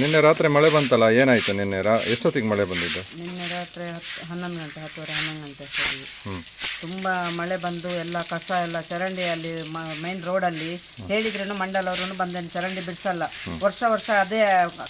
ನಿನ್ನೆ ರಾತ್ರಿ ಮಳೆ ಬಂತಲ್ಲ ಏನಾಯ್ತು ನಿನ್ನೆ ರಾ ಎಷ್ಟೊತ್ತಿಗೆ ಮಳೆ ಬಂದಿದ್ದು? ನಿನ್ನೆ ರಾತ್ರಿ ಹತ್ತು ಹನ್ನೊಂದು ಗಂಟೆ ಹತ್ತುವರೆ ಹನ್ನೊಂದು ಗಂಟೆ ಸರಿ. ತುಂಬ ಮಳೆ ಬಂದು ಎಲ್ಲ ಕಸ ಎಲ್ಲ ಚರಂಡಿಯಲ್ಲಿ ಮೈನ್ ರೋಡಲ್ಲಿ ಹೇಳಿದ್ರೇನು ಮಂಡಲವರು ಬಂದೇನು ಚರಂಡಿ ಬಿಡಿಸಲ್ಲ. ವರ್ಷ ವರ್ಷ ಅದೇ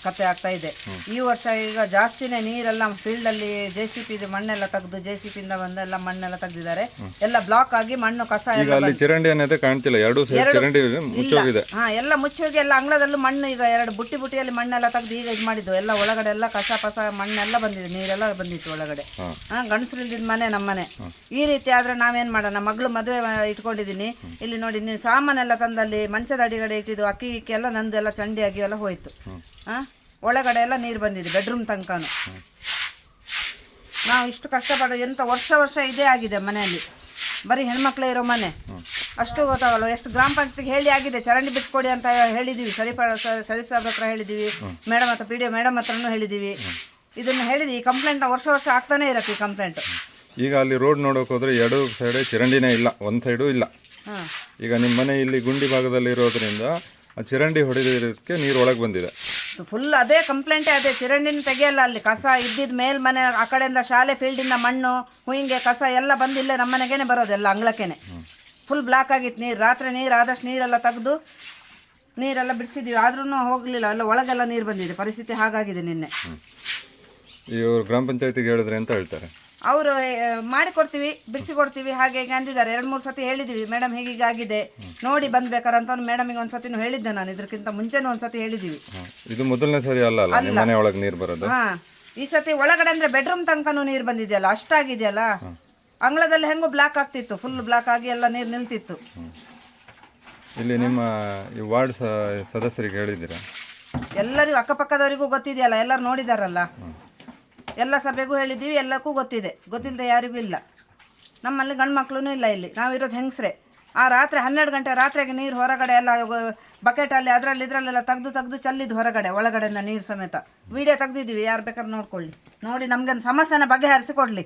ಕತೆ ಆಗ್ತಾ ಇದೆ. ಈ ವರ್ಷ ಈಗ ಜಾಸ್ತಿನೇ ನೀರೆಲ್ಲ ಫೀಲ್ಡಲ್ಲಿ ಜೆ ಸಿ ಪಿ ಮಣ್ಣೆಲ್ಲ ತೆಗೆದು ಜೆ ಸಿ ಪಿಯಿಂದ ಬಂದೆಲ್ಲ ಮಣ್ಣೆಲ್ಲ ತೆಗೆದಿದ್ದಾರೆ. ಎಲ್ಲ ಬ್ಲಾಕ್ ಆಗಿ ಮಣ್ಣು ಕಸ ಈಗ ಅಲ್ಲಿ ಚರಂಡಿ ಅನ್ನೋದೇ ಕಾಣ್ತಿಲ್ಲ ಎರಡು ಚರಂಡಿ ಮುಚ್ಚೋಗಿದೆ. ಹಾ ಎಲ್ಲ ಮುಚ್ಚೋಗಿ ಎಲ್ಲ ಅಂಗಳದಲ್ಲೂ ಮಣ್ಣು ಈಗ ಎರಡು ಬುಟ್ಟಿ ಬುಟ್ಟಿಯಲ್ಲಿ ಮಣ್ಣೆಲ್ಲ ತೆಗೆದು ಈಗ ಇದು ಮಾಡಿದ್ದು. ಎಲ್ಲ ಒಳಗಡೆ ಎಲ್ಲ ಕಸ ಪಸ ಮಣ್ಣೆಲ್ಲ ಬಂದಿದೆ. ನೀರೆಲ್ಲ ಬಂದಿತ್ತು ಒಳಗಡೆ. ಹಾ. ಗಂಡಸ್ರು ಇಲ್ದಿದ್ ಮನೆ ನಮ್ಮನೆ ಈ ರೀತಿ ಆದ್ರೆ ನಾವೇನು ಮಾಡೋಣ? ಮಗಳು ಮದುವೆ ಇಟ್ಕೊಂಡಿದ್ದೀನಿ ಇಲ್ಲಿ ನೋಡಿ ನೀನು ಸಾಮಾನೆಲ್ಲ ತಂದಲ್ಲಿ ಮಂಚದ ಅಡಿಗಡೆ ಇಟ್ಟಿದ್ದು ಅಕ್ಕಿ ಇಕ್ಕಿ ಎಲ್ಲ ನಂದು ಎಲ್ಲ ಚಂಡಿ ಆಗಿ ಎಲ್ಲ ಹೋಯ್ತು. ಹಾ ಒಳಗಡೆ ಎಲ್ಲ ನೀರು ಬಂದಿದೆ ಬೆಡ್ರೂಮ್ ತನಕನು. ನಾವು ಇಷ್ಟು ಕಷ್ಟಪಡೋ ಎಂತ ವರ್ಷ ವರ್ಷ ಇದೇ ಆಗಿದೆ ಮನೆಯಲ್ಲಿ. ಬರೀ ಹೆಣ್ಮಕ್ಳೇ ಇರೋ ಮನೆ. ಅಷ್ಟು ಗೊತ್ತಾಗಲ್ಲ. ಎಷ್ಟು ಗ್ರಾಮ ಪಂಚಾಯತ್ಗೆ ಹೇಳಿ ಆಗಿದೆ ಚರಂಡಿ ಬಿಟ್ಕೊಡಿ ಅಂತ ಹೇಳಿದ್ದೀವಿ ಸರಿ ಸರಿ ಸಾಹೇಬ್ ಹತ್ರ ಹೇಳಿದ್ದೀವಿ ಮೇಡಮ್ ಹತ್ರ ಪಿ ಡಿ ಮೇಡಮ್ ಹತ್ರನೂ ಹೇಳಿದ್ದೀವಿ ಇದನ್ನು ಹೇಳಿದ್ದೀವಿ ಕಂಪ್ಲೇಂಟ್ ವರ್ಷ ವರ್ಷ ಆಗ್ತಾನೆ ಇರತ್ತೆ ಈ ಕಂಪ್ಲೇಂಟ್ ಈಗ ಅಲ್ಲಿ ರೋಡ್ ನೋಡೋಕೆ ಹೋದ್ರೆ ಎರಡು ಸೈಡ್ ಚರಂಡಿನೇ ಇಲ್ಲ ಒಂದು ಸೈಡು ಇಲ್ಲ. ಹಾಂ. ಈಗ ನಿಮ್ಮ ಮನೆ ಇಲ್ಲಿ ಗುಂಡಿ ಭಾಗದಲ್ಲಿ ಇರೋದ್ರಿಂದ ಆ ಚರಂಡಿ ಹೊಡೆದಿರೋದಕ್ಕೆ ನೀರು ಒಳಗೆ ಬಂದಿದೆ. ಫುಲ್ ಅದೇ ಕಂಪ್ಲೇಂಟೇ ಅದೇ ಚಿರಂಡಿನ ತೆಗೆಯಲ್ಲ ಅಲ್ಲಿ. ಕಸ ಇದ್ದಿದ್ದ ಮೇಲ್ ಮನೆ ಆ ಕಡೆಯಿಂದ ಶಾಲೆ ಫೀಲ್ಡಿಂದ ಮಣ್ಣು ಹುಯಿಂಗೆ ಕಸ ಎಲ್ಲ ಬಂದಿಲ್ಲ ನಮ್ಮನೆಗೇನೆ ನಮ್ಮ ಮನೆಗೇನೆ ಬರೋದೆಲ್ಲ ಅಂಗ್ಳಕ್ಕೇನೆ. ಫುಲ್ ಬ್ಲಾಕ್ ಆಗಿತ್ತು ನೀರು. ರಾತ್ರಿ ನೀರು ಆದಷ್ಟು ನೀರೆಲ್ಲ ತೆಗೆದು ನೀರೆಲ್ಲ ಬಿಡಿಸಿದ್ದೀವಿ ಆದ್ರೂ ಹೋಗಲಿಲ್ಲ. ಎಲ್ಲ ಒಳಗೆಲ್ಲ ನೀರು ಬಂದಿದೆ. ಪರಿಸ್ಥಿತಿ ಹಾಗಾಗಿದೆ ನಿನ್ನೆ. ಇವರು ಗ್ರಾಮ ಪಂಚಾಯತಿಗೆ ಹೇಳಿದ್ರೆ ಅಂತ ಹೇಳ್ತಾರೆ? ಅವರು ಮಾಡಿಕೊಡ್ತೀವಿ ಬಿಡಿಸಿ ಕೊಡ್ತೀವಿ ಹಾಗೆ ಹೀಗೆ ಅಂದಿದ್ದಾರೆ. ಎರಡು ಮೂರು ಸತಿ ಹೇಳಿದ್ದೀವಿ ಮೇಡಮ್ ಹೀಗೆ ಆಗಿದೆ. ನೋಡಿ ಬಂದ್ಬೇಕಾರೆ ಅಂತ ಮೇಡಮಿಗೆ ಒಂದು ಸತಿನೂ ಹೇಳಿದ್ದೆ ನಾನು. ಇದಕ್ಕಿಂತ ಮುಂಚೆನೂ ಒಂದು ಸತಿ ಹೇಳಿದ್ದೀವಿ ಇದು ಮೊದಲನೇ ಸರಿ ಅಲ್ಲ ಅಲ್ಲ? ನಿಮ್ಮ ಮನೆ ಒಳಗೆ ನೀರು ಬರೋದು? ಹಾ. ಈ ಸತಿ ಒಳಗಡೆ ಅಂದ್ರೆ ಬೆಡ್ರೂಮ್ ತನಕನೂ ನೀರು ಬಂದಿದೆಯಲ್ಲ? ಅಷ್ಟಾಗಿದೆಯಲ್ಲ? ಅಂಗಳದಲ್ಲಿ ಹೆಂಗೋ ಬ್ಲಾಕ್ ಆಗ್ತಿತ್ತು ಫುಲ್ ಬ್ಲಾಕ್ ಆಗಿ ಎಲ್ಲ ನೀರು ನಿಲ್ತಿತ್ತು. ಇಲ್ಲಿ ನಿಮ್ಮ ಈ ವಾರ್ಡ್ ಸ ಸದಸ್ಯರಿಗೆ ಹೇಳಿದ್ದೀರಾ? ಎಲ್ಲರಿಗೂ ಅಕ್ಕಪಕ್ಕದವರಿಗೂ ಗೊತ್ತಿದೆಯಲ್ಲ ಎಲ್ಲರೂ ನೋಡಿದಾರಲ್ಲ? ಎಲ್ಲ ಸಭೆಗೂ ಹೇಳಿದ್ದೀವಿ ಎಲ್ಲಕ್ಕೂ ಗೊತ್ತಿದೆ. ಗೊತ್ತಿಲ್ಲದೆ ಯಾರಿಗೂ ಇಲ್ಲ. ನಮ್ಮಲ್ಲಿ ಗಂಡು ಮಕ್ಕಳೂ ಇಲ್ಲ ಇಲ್ಲಿ. ನಾವಿರೋದು ಹೆಂಗಸ್ರೆ. ಆ ರಾತ್ರಿ ಹನ್ನೆರಡು ಗಂಟೆ ರಾತ್ರಿಗೆ ನೀರು ಹೊರಗಡೆ ಎಲ್ಲ ಬಕೆಟಲ್ಲಿ ಅದರಲ್ಲಿ ಇದರಲ್ಲೆಲ್ಲ ತೆಗೆದು ತೆಗೆದು ಚೆಲ್ಲಿದ್ದು ಹೊರಗಡೆ ಒಳಗಡೆಯಿಂದ ನೀರು ಸಮೇತ. ವಿಡಿಯೋ ತೆಗ್ದಿದ್ದೀವಿ ಯಾರು ಬೇಕಾದ್ರೆ ನೋಡ್ಕೊಳ್ಳಿ. ನೋಡಿ ನಮ್ಗೊಂದು ಸಮಸ್ಯೆನ ಬಗೆಹರಿಸಿ ಕೊಡಲಿ